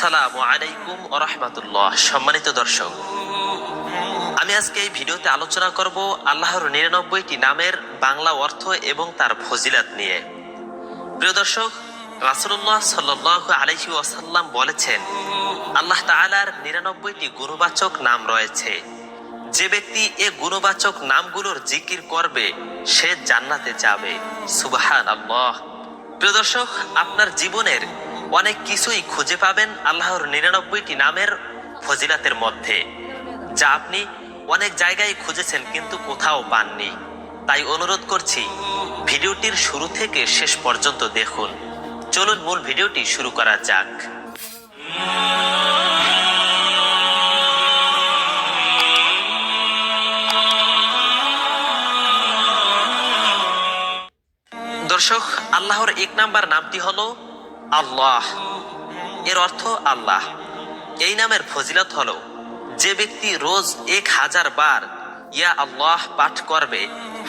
আসসালামু আলাইকুম রহমতুল্লাহ। সম্মানিত দর্শক, আমি আজকে এই ভিডিওতে আলোচনা করব আল্লাহর নিরানব্বইটি নামের বাংলা অর্থ এবং তার ফজিলাত নিয়ে। প্রিয় দর্শক রাসুল্লাহ সাল্লাহ আলহি ওয়াসাল্লাম বলেছেন, আল্লাহ তাআলার নিরানব্বইটি গুণবাচক নাম রয়েছে। যে ব্যক্তি এ গুণবাচক নামগুলোর জিকির করবে, সে জান্নাতে যাবে। আল্লাহ প্রিয় দর্শক, আপনার জীবনের অনেক কিছুই খুঁজে পাবেন আল্লাহর নিরানব্বইটি নামের ফজিলাতের মধ্যে, যা আপনি অনেক জায়গায় খুঁজেছেন কিন্তু কোথাও পাননি। তাই অনুরোধ করছি, ভিডিওটির শুরু থেকে শেষ পর্যন্ত দেখুন। চলুন মূল ভিডিওটি শুরু করা যাক। দর্শক, আল্লাহর এক নাম্বার নামটি হলো আল্লাহ। এর অর্থ আল্লাহ। এই নামের ফজিলত হল, যে ব্যক্তি রোজ এক হাজার বার ইয়া আল্লাহ পাঠ করবে,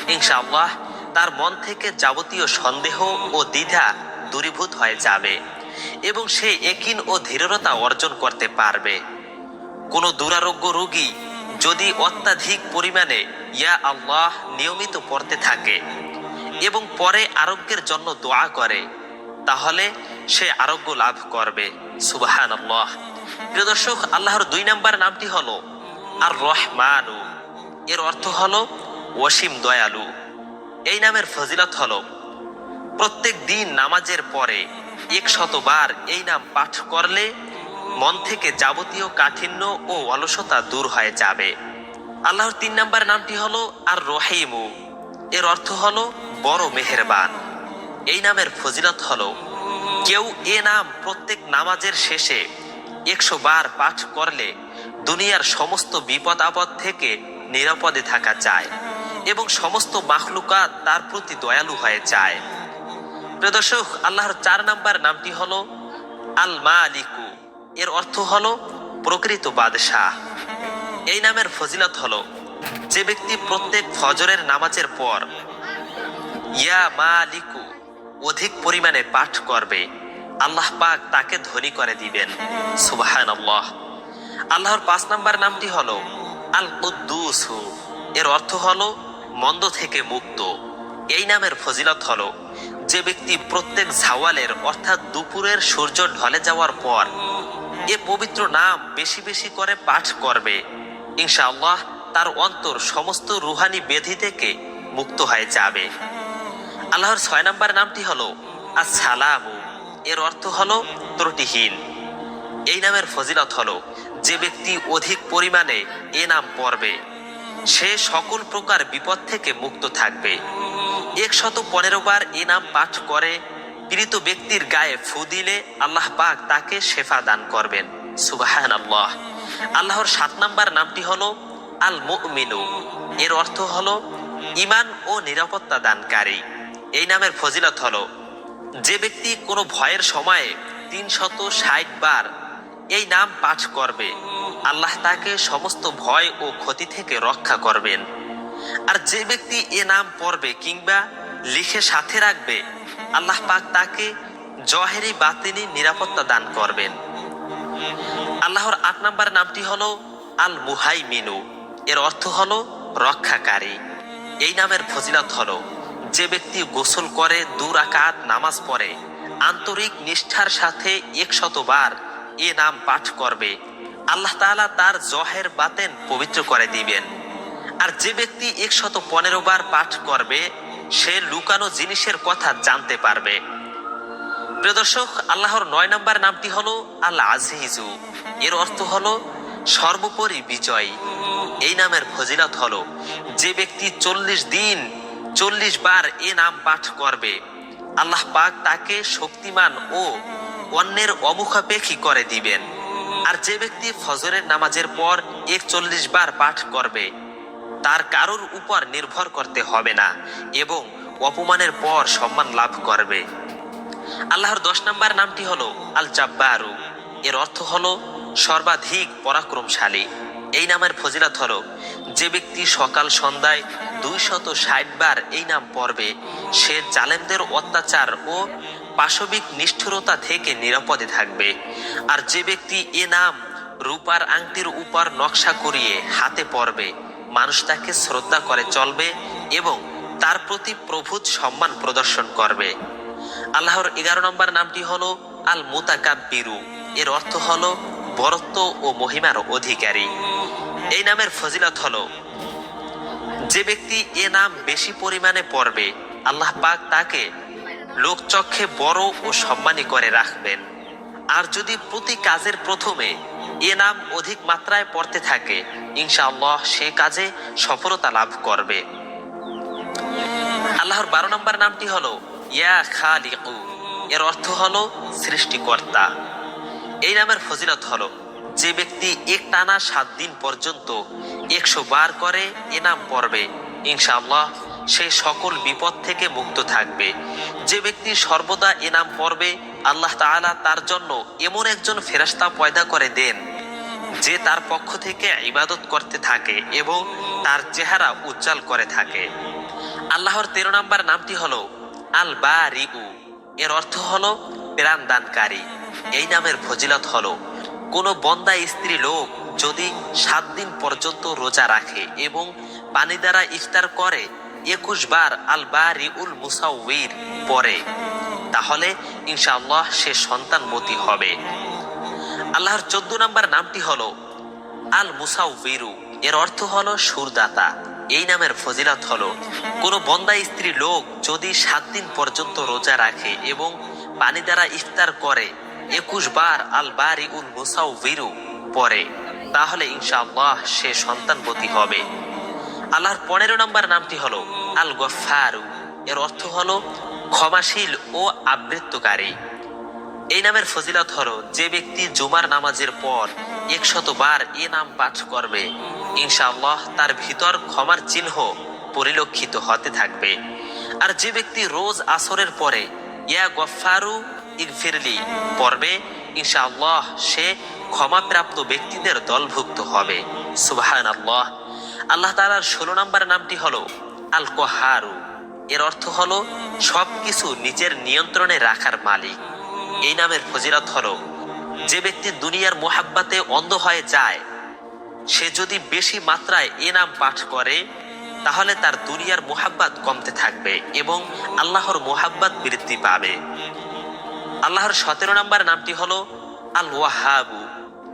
ইনশাআল্লাহ তার মন থেকে যাবতীয় সন্দেহ ও দ্বিধা দূরীভূত হয়ে যাবে এবং সে একিন ও ধীরতা অর্জন করতে পারবে। কোনো দুরারোগ্য রোগী যদি অত্যাধিক পরিমাণে ইয়া আল্লাহ নিয়মিত পড়তে থাকে এবং পরে আরোগ্যের জন্য দোয়া করে, তাহলে সে আরোগ্য লাভ করবে। সুবাহান আল্লাহ প্রিয় দর্শক, আল্লাহর দুই নাম্বার নামটি হলো আর রহমানু এর অর্থ হলো ওয়াসিম দয়ালু। এই নামের ফজিলত হলো, প্রত্যেক দিন নামাজের পরে এক শতবার এই নাম পাঠ করলে মন থেকে যাবতীয় কাঠিন্য ও অলসতা দূর হয়ে যাবে। আল্লাহর তিন নাম্বার নামটি হলো আর রহিমু এর অর্থ হলো বড় মেহেরবান। এই নামের ফজিলত হলো কেউ এ নাম প্রত্যেক নামাজের শেষে একশো বার পাঠ করলে দুনিয়ার সমস্ত বিপদ আপদ থেকে নিরাপদে থাকা যায় এবং সমস্ত মাখলুকাত তার প্রতি দয়ালু হয়ে যায়। প্রদর্শক আল্লাহর চার নাম্বার নামটি হলো আল মালিকু এর অর্থ হলো প্রকৃত বাদশাহ। এই নামের ফজিলত হলো যে ব্যক্তি প্রত্যেক ফজরের নামাজের পর, ইয়া মালিকু অধিক পরিমাণে পাঠ করবে। আল্লাহ পাক তাকে ধনী করে দিবেন। সুবাহান আল্লাহ আল্লাহর পাঁচ নাম্বার নামটি হলো আল কুদ্দুসু এর অর্থ হলো মন্দ থেকে মুক্ত। এই নামের ফজিলত হলো যে ব্যক্তি প্রত্যেক ঝাওয়ালের, অর্থাৎ দুপুরের সূর্য ঢলে যাওয়ার পর এ পবিত্র নাম বেশি বেশি করে পাঠ করবে। ইনশাআল্লাহ তার অন্তর সমস্ত রুহানি বেধি থেকে মুক্ত হয়ে যাবে। আল্লাহর ছয় নাম্বার নামটি হলো আসসালামু। এর অর্থ হলো ত্রুটিহীন। এই নামের ফজিলত হলো যে ব্যক্তি অধিক পরিমাণে এ নাম পড়বে, সে সকল প্রকার বিপদ থেকে মুক্ত থাকবে। একশত পনেরো বার এ নাম পাঠ করে, পীড়িত ব্যক্তির গায়ে ফু দিলে আল্লাহ পাক তাকে শেফা দান করবেন। সুবাহান আল্লাহ আল্লাহর সাত নাম্বার নামটি হলো আল মুমিনু এর অর্থ হলো ইমান ও নিরাপত্তা দানকারী। এই নামের ফজিলত হল, যে ব্যক্তি কোনো ভয়ের সময়ে তিনশত ষাট বার এই নাম পাঠ করবে, আল্লাহ তাকে সমস্ত ভয় ও ক্ষতি থেকে রক্ষা করবেন। আর যে ব্যক্তি এ নাম পড়বে কিংবা লিখে সাথে রাখবে, আল্লাহ পাক তাকে জহেরি বাতিনি নিরাপত্তা দান করবেন। আল্লাহর আট নাম্বার নামটি হলো আল মুহাই মিনু এর অর্থ হলো রক্ষাকারী। এই নামের ফজিলত হলো যে ব্যক্তি গোসল করে দূর আকাত নামাজ পড়ে, আন্তরিক নিষ্ঠার সাথে একশতবার এ নাম পাঠ করবে। আল্লাহ তাআলা তার জহের বাতেন পবিত্র করে দিবেন। আর যে ব্যক্তি একশত পনেরো বার পাঠ করবে, সে লুকানো জিনিসের কথা জানতে পারবে। প্রিয় দর্শক, আল্লাহর নয় নম্বর নামটি হলো আল আজিজু এর অর্থ হলো সর্বোপরি বিজয়। এই নামের ফজিলত হলো, যে ব্যক্তি চল্লিশ দিন চল্লিশ বার এ নাম পাঠ করবে। আল্লাহ পাক তাকে শক্তিমান ও অন্যের অমুখাপেক্ষী করে দিবেন। আর যে ব্যক্তি ফজরের নামাজের পর একচল্লিশ বার পাঠ করবে, তার কারোর উপর নির্ভর করতে হবে না এবং অপমানের পর সম্মান লাভ করবে। আল্লাহর দশ নম্বর নামটি হলো আল জাব্বারু এর অর্থ হলো সর্বাধিক পরাক্রমশালী। এই নামের ফজিলত হলো, যে ব্যক্তি সকাল সন্ধ্যায় দুইশত ষাট বার এই নাম পড়বে। সে জালেমদের অত্যাচার ও পাশবিক নিষ্ঠুরতা থেকে নিরাপদে থাকবে। আর যে ব্যক্তি এ নাম রূপার আংটির উপর নকশা করিয়ে হাতে পড়বে মানুষ তাকে শ্রদ্ধা করে চলবে এবং তার প্রতি প্রভূত সম্মান প্রদর্শন করবে। আল্লাহর এগারো নম্বর নামটি হলো আল মুতাকাব্বিরু এর অর্থ হলো বরত্ব ও মহিমার অধিকারী। এই নামের ফজিলত হলো যে ব্যক্তি এ নাম বেশি পরিমাণে পড়বে, আল্লাহ পাক তাকে লোকচক্ষে বড় ও সম্মানী করে রাখবেন। আর যদি প্রতি কাজের প্রথমে এ নাম অধিক মাত্রায় পড়তে থাকে, ইনশাআল্লাহ সে কাজে সফলতা লাভ করবে। আল্লাহর বারো নম্বর নামটি হলো, ইয়া খালিকু। এর অর্থ হলো সৃষ্টিকর্তা। এই নামের ফজিলত হলো যে ব্যক্তি এক টানা সাত দিন পর্যন্ত একশো বার করে এনাম নাম পড়বে, ইনশাআল্লাহ সে সকল বিপদ থেকে মুক্ত থাকবে। যে ব্যক্তি সর্বদা এনাম নাম পড়বে, আল্লাহ তাআলা তার জন্য এমন একজন ফেরাস্তা পয়দা করে দেন, যে তার পক্ষ থেকে ইবাদত করতে থাকে এবং তার চেহারা উজ্জ্বল করে থাকে। আল্লাহর তেরো নম্বর নামটি হলো আল বারিউ এর অর্থ হলো প্রাণদানকারী। এই নামের ফজিলত হলো কোনো বন্দা স্ত্রী লোক যদি সাত দিন পর্যন্ত রোজা রাখে এবং পানি দ্বারা ইফতার করে, একুশ বার আল বারিউল মুসাউইর পরে, তাহলে ইনশাআল্লাহ সে সন্তানমতি হবে। আল্লাহর চোদ্দ নম্বর নামটি হলো আল মুসাউবিরু এর অর্থ হলো সুরদাতা। এই নামের ফজিলত হলো, কোনো বন্দা স্ত্রী লোক যদি সাত দিন পর্যন্ত রোজা রাখে এবং পানি দ্বারা ইফতার করে একুশ বার আল বারি উল মুসাউবিরু পরে তাহলে ইনশাআল্লাহ সে সন্তানবতী হবে। আল্লাহর পনেরো নম্বর নামটি হলো আল গফারু এর অর্থ হলো ক্ষমাশীল ও আবৃত্তকারী। এই নামের ফজিলত হলো, যে ব্যক্তি জুমার নামাজের পর একশত বার এ নাম পাঠ করবে, ইনশাআল্লাহ তার ভিতর ক্ষমার চিহ্ন পরিলক্ষিত হতে থাকবে। আর যে ব্যক্তি রোজ আসরের পরে, ইয়া গফারু ইনফিরলি পড়বে, ইনশাআল্লাহ সে ক্ষমাপ্রাপ্ত ব্যক্তিদের দলভুক্ত হবে। সুবাহান আল্লাহ আল্লাহ তালার ষোলো নম্বর নামটি হলো আল কোহারু এর অর্থ হলো সবকিছু নিজের নিয়ন্ত্রণে রাখার মালিক। এই নামের ফজিলত হলো, যে ব্যক্তি দুনিয়ার মোহাব্বাতে অন্ধ হয়ে যায়, সে যদি বেশি মাত্রায় এ নাম পাঠ করে, তাহলে তার দুনিয়ার মোহাব্বাত কমতে থাকবে এবং আল্লাহর মোহাব্বাত বৃদ্ধি পাবে। আল্লাহর সতেরো নম্বর নামটি হলো আল ওয়াহাবু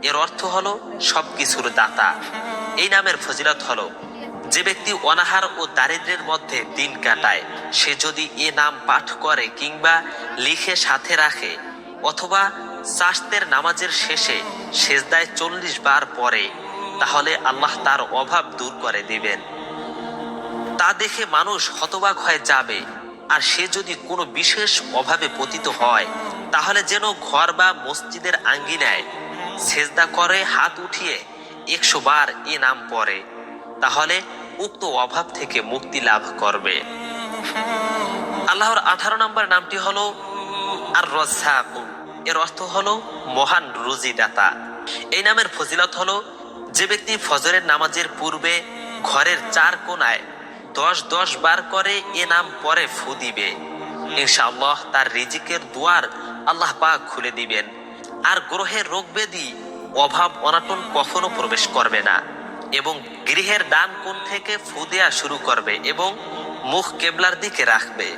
এর অর্থ হলো সবকিছুর দাতা। এই নামের ফজিলত হলো, যে ব্যক্তি অনাহার ও দারিদ্রের মধ্যে দিন কাটায়, সে যদি এ নাম পাঠ করে কিংবা লিখে সাথে রাখে, অথবা চাষতের নামাজের শেষে সেজদায় চল্লিশ বার পরে তাহলে আল্লাহ তার অভাব দূর করে দিবেন। তা দেখে মানুষ হতবাক হয়ে যাবে আর সে যদি কোনো বিশেষ অভাবে পতিত হয়, তাহলে যেন ঘর বা মসজিদের আঙ্গিনায় সেজদা করে, হাত উঠিয়ে একশো বার এ নাম পড়ে, তাহলে উক্ত অভাব থেকে মুক্তি লাভ করবে। আল্লাহর আঠারো নম্বর নামটি হলো আর রজ্জাকু এর অর্থ হলো মহান রুজিদাতা। এই নামের ফজিলত হলো, যে ব্যক্তি ফজরের নামাজের পূর্বে ঘরের চার কোনায় দশ দশ বার করে এ নাম পরে ফু দিবে। ইনশাআল্লাহ তার রিজিকের দুয়ার আল্লাহ পাক খুলে দিবেন। আর গ্রহের রোগ ব্যাধি অভাব অনাটন কখনো প্রবেশ করবে না। এবং গৃহের ডান কোণ থেকে ফু দেয়া শুরু করবে এবং মুখ কেবলার দিকে রাখবে।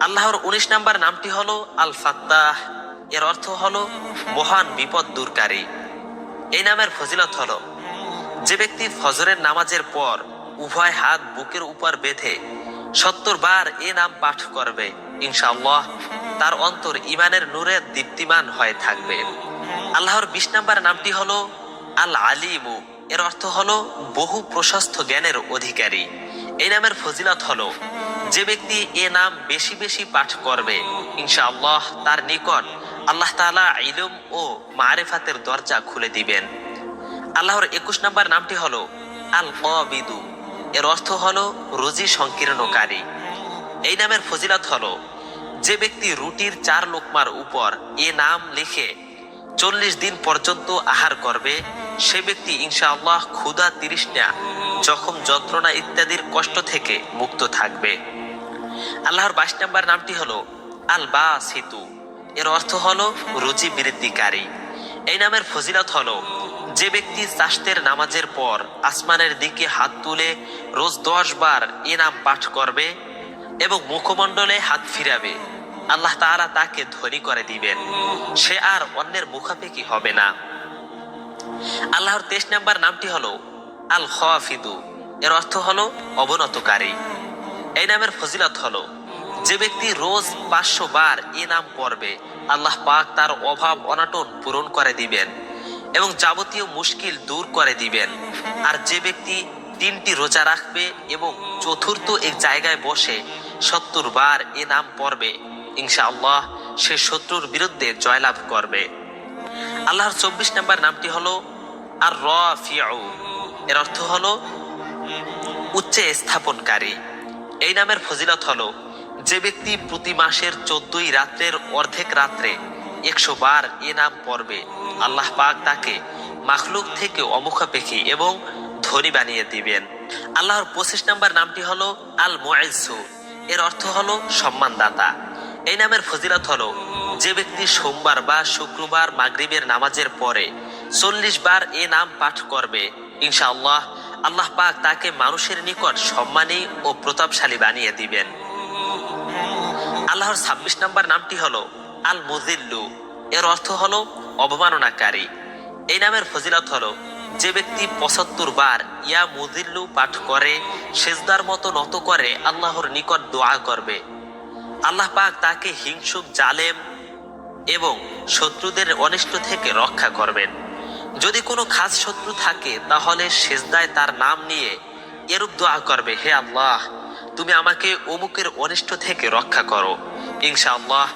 আল্লাহর উনিশ নাম্বার নামটি হলো আল ফাত্তাহ এর অর্থ হলো মহান বিপদ দূরকারী। এই নামের ফজিলত হলো, যে ব্যক্তি ফজরের নামাজের পর উভয় হাত বুকের উপর বেঁধে সত্তর বার এ নাম পাঠ করবে, ইনশাআল্লাহ তার অন্তর ইমানের নূরে দীপ্তিমান হয়ে থাকবে। আল্লাহর বিশ নাম্বার নামটি হলো আল আলিমু এর অর্থ হলো বহু প্রশস্ত জ্ঞানের অধিকারী। এই নামের ফজিলত হলো যে ব্যক্তি এ নাম বেশি বেশি পাঠ করবে, ইনশাআল্লাহ তার নিকট আল্লাহ তাআলা ইলম ও মারেফাতের দরজা খুলে দিবেন। আল্লাহর একুশ নম্বর নামটি হলো আল কবিদু এর অর্থ হলো রুজি সংকীর্ণকারী। এই নামের ফজিলত হলো, যে ব্যক্তি রুটির চার লোকমার উপর এ নাম লিখে চল্লিশ দিন পর্যন্ত আহার করবে, সে ব্যক্তি ইনশাআল্লাহ ক্ষুধা তৃষ্ণা, জখম যন্ত্রণা ইত্যাদির কষ্ট থেকে মুক্ত থাকবে। আল্লাহর বাইশ নম্বর নামটি হলো আল বা সিতু এর অর্থ হলো রুজি বৃদ্ধিকারী এই নামের ফজিলত হলো, যে ব্যক্তি চাষতের নামাজের পর আসমানের দিকে হাত তুলে রোজ দশ বার এ নাম পাঠ করবে এবং মুখমণ্ডলে হাত ফিরাবে, আল্লাহ তাআলা তাকে ধনী করে দিবেন। সে আর অন্যের মুখাপেক্ষি হবে না। আল্লাহর তেইশ নাম্বার নামটি হলো আল খাফিদু এর অর্থ হলো অবনতকারী। এই নামের ফজিলত হলো যে ব্যক্তি রোজ পাঁচশো বার এ নাম পড়বে, আল্লাহ পাক তার অভাব অনাটন পূরণ করে দিবেন এবং যাবতীয় মুশকিল দূর করে দিবেন। আর যে ব্যক্তি তিনটি রোজা রাখবে এবং চতুর্থ এক জায়গায় বসে সত্তর বার এ নাম পড়বে, ইনশাআল্লাহ সে শত্রুর বিরুদ্ধে জয়লাভ করবে। আল্লাহর চব্বিশ নম্বর নামটি হলো আর রফিউ এর অর্থ হলো উচ্চে স্থাপনকারী। এই নামের ফজিলত হলো যে ব্যক্তি প্রতি মাসের চোদ্দই রাত্রের অর্ধেক রাত্রে একশো বার এ নাম পড়বে, আল্লাহ পাক তাকে মাখলুক থেকে অমুখাপেক্ষী এবং ধনী বানিয়ে দিবেন। আল্লাহর পঁচিশ নম্বর নামটি হলো আল মুআইসু এর অর্থ হলো সম্মানদাতা। এই নামের ফজিলত হলো, যে ব্যক্তি সোমবার বা শুক্রবার মাগরিবের নামাজের পরে চল্লিশ বার এ নাম পাঠ করবে, ইনশাআল্লাহ আল্লাহ পাক তাকে মানুষের নিকট সম্মানী ও প্রতাপশালী বানিয়ে দিবেন। আল্লাহর ছাব্বিশ নম্বর নামটি হলো আল মুজিল্লু এর অর্থ হলো অবমাননাকারী। এই নামের ফজিলত হলো, যে ব্যক্তি পঁচাত্তর বার ইয়া মুজিল্লু পাঠ করে, সেজদার মতো নত করে আল্লাহর নিকট দোয়া করবে। আল্লাহ পাক তাকে হিংসুক, জালেম এবং শত্রুদের অনিষ্ট থেকে রক্ষা করবেন। যদি কোনো খাস শত্রু থাকে, তাহলে সেজদায় তার নাম নিয়ে এরূপ দোয়া করবে, হে আল্লাহ! তুমি আমাকে অমুকের অনিষ্ট থেকে রক্ষা করো। ইনশাআল্লাহ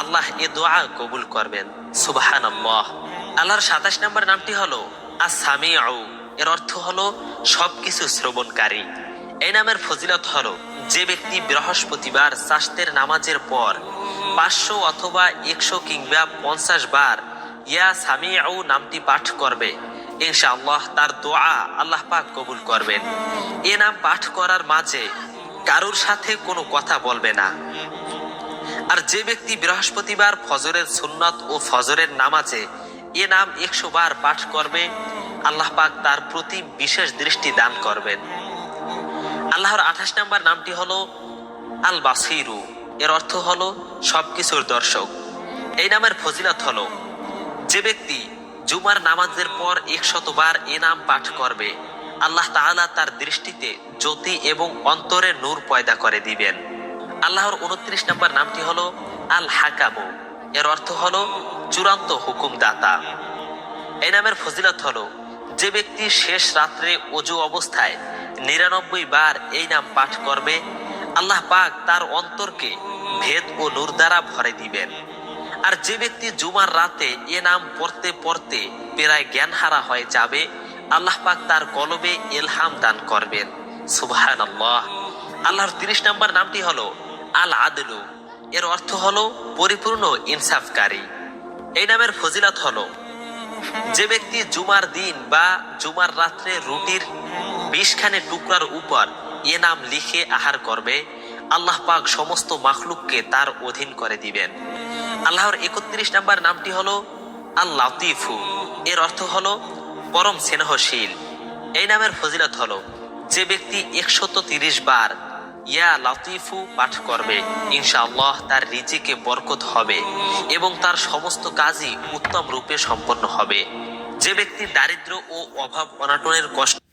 আল্লাহ এ দোয়া কবুল করবেন। সুবাহান আল্লাহ আল্লাহর সাতাশ নম্বর নামটি হলো আসামি আউ এর অর্থ হলো সবকিছু শ্রবণকারী। এই নামের ফজিলত হলো যে ব্যক্তি বৃহস্পতিবার চাষতের নামাজের পর পাঁচশো অথবা একশো কিংবা পঞ্চাশ বার ইয়া সামিউ নামটি পাঠ করবে। ইনশাআল্লাহ তার দোয়া আল্লাহ পাক কবুল করবেন। এ নাম পাঠ করার মাঝে কারুর সাথে কোনো কথা বলবে না। আর যে ব্যক্তি বৃহস্পতিবার ফজরের সুন্নত ও ফজরের নামাজে এ নাম একশো বার পাঠ করবে, আল্লাহ পাক তার প্রতি বিশেষ দৃষ্টি দান করবেন। আল্লাহর আঠাশ নম্বর নামটি হলো আল বাসিরু এর অর্থ হলো সবকিছুর দর্শক। এই নামের ফজিলত হলো, যে ব্যক্তি জুমার নামাজের পর একশতবার এ নাম পাঠ করবে আল্লাহ তাআলা তার দৃষ্টিতে জ্যোতি এবং অন্তরে নূর পয়দা করে দিবেন। আল্লাহর উনত্রিশ নম্বর নামটি হলো আল হাকামু এর অর্থ হলো চূড়ান্ত হুকুমদাতা। এই নামের ফজিলত হলো, যে ব্যক্তি শেষ রাত্রে অজু অবস্থায় নিরানব্বই বার এই নাম পাঠ করবে, আল্লাহ পাক তার অন্তরকে ভেদ ও নূর দ্বারা ভরে দিবেন। আর যে ব্যক্তি জুমার রাতে এ নাম পড়তে পড়তে প্রায় জ্ঞান হারা হয়ে যাবে আল্লাহ পাক তার কলবে এলহাম দান করবেন। সুবাহান আল্লাহ আল্লাহর তিরিশ নম্বর নামটি হলো আল আদলু এর অর্থ হলো পরিপূর্ণ ইনসাফকারী। এই নামের ফজিলত হলো যে ব্যক্তি জুমার দিন বা জুমার রাত্রে রুটির বিশখানে টুকরার উপর এ নাম লিখে আহার করবে, আল্লাহ পাক সমস্ত মাখলুককে তার অধীন করে দিবেন। আল্লাহর একত্রিশ নাম্বার নামটি হলো আল লাতিফু এর অর্থ হলো পরম স্নেহশীল। এই নামের ফজিলত হলো, যে ব্যক্তি একশত তিরিশ বার ইয়া লাতিফু পাঠ করবে, ইনশাআল্লাহ তার রিজিকে বরকত হবে এবং তার সমস্ত কাজই উত্তম রূপে সম্পন্ন হবে। যে ব্যক্তি দারিদ্র ও অভাব অনাটনের কষ্ট